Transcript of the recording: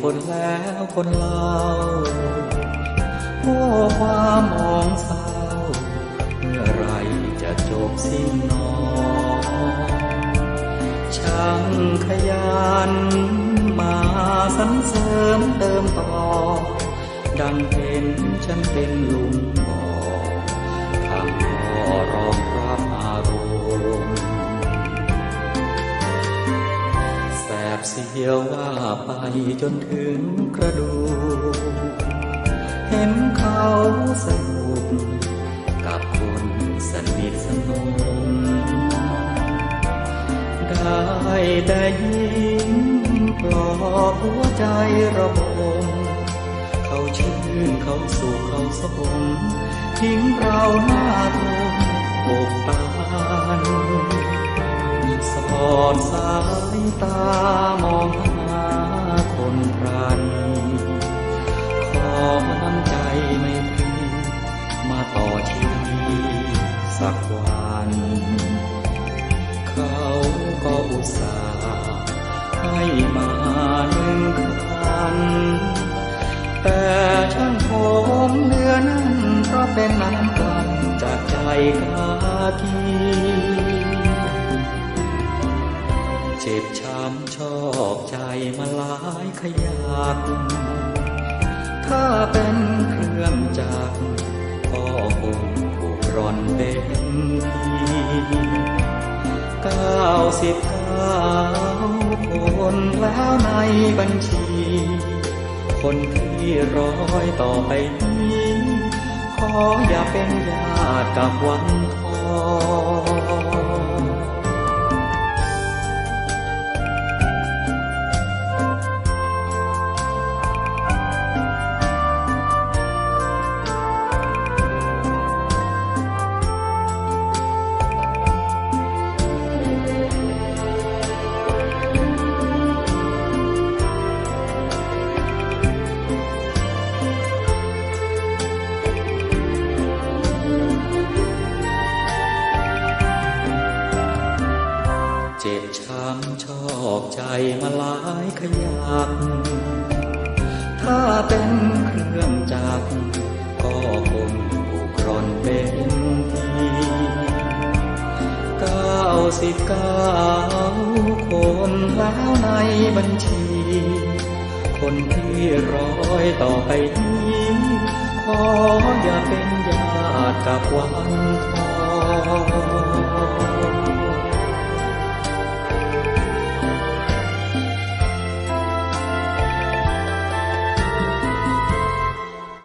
คนแล้วคนเล่าโอ้ความมองเศร้า เมื่อไรจะจบสิ้นนอช่างขยันมาสรรเสริมเติมต่อ ดังเป็นฉันเป็นลุง เสียวว่าไปจนถึงกระดูก เห็นเขาสนุกกับคนสนิทสนมได้แต่ยิ้มปลอบหัวใจระบมเขาชื่นเขาสุขเขาสมทิ้งเราหน้าทมอกตานสอดสายตา สักวัน เขาก็อุตส่าห์ให้มาหนึ่งคัน แต่ช่างผมเนื้อนั้นเพราะเป็นน้ำกันจากใจกากีเจ็บช้ำชอกใจมาหลายขยักถ้าเป็นเครื่องจักร สิบเก้าคนแล้วในบัญชี คนที่ร้อยต่อไปนี้ ขออย่าเป็นญาติกับวันทอง เจ็บช้ำชอกใจมาหลายขยัก ถ้าเป็นเครื่องจักรก็คงถูกรอนเป็นทีเก้าสิบเก้าคนแล้วในบัญชี คนที่ร้อยต่อไปนี้ขออย่าเป็นญาติกับวันทอง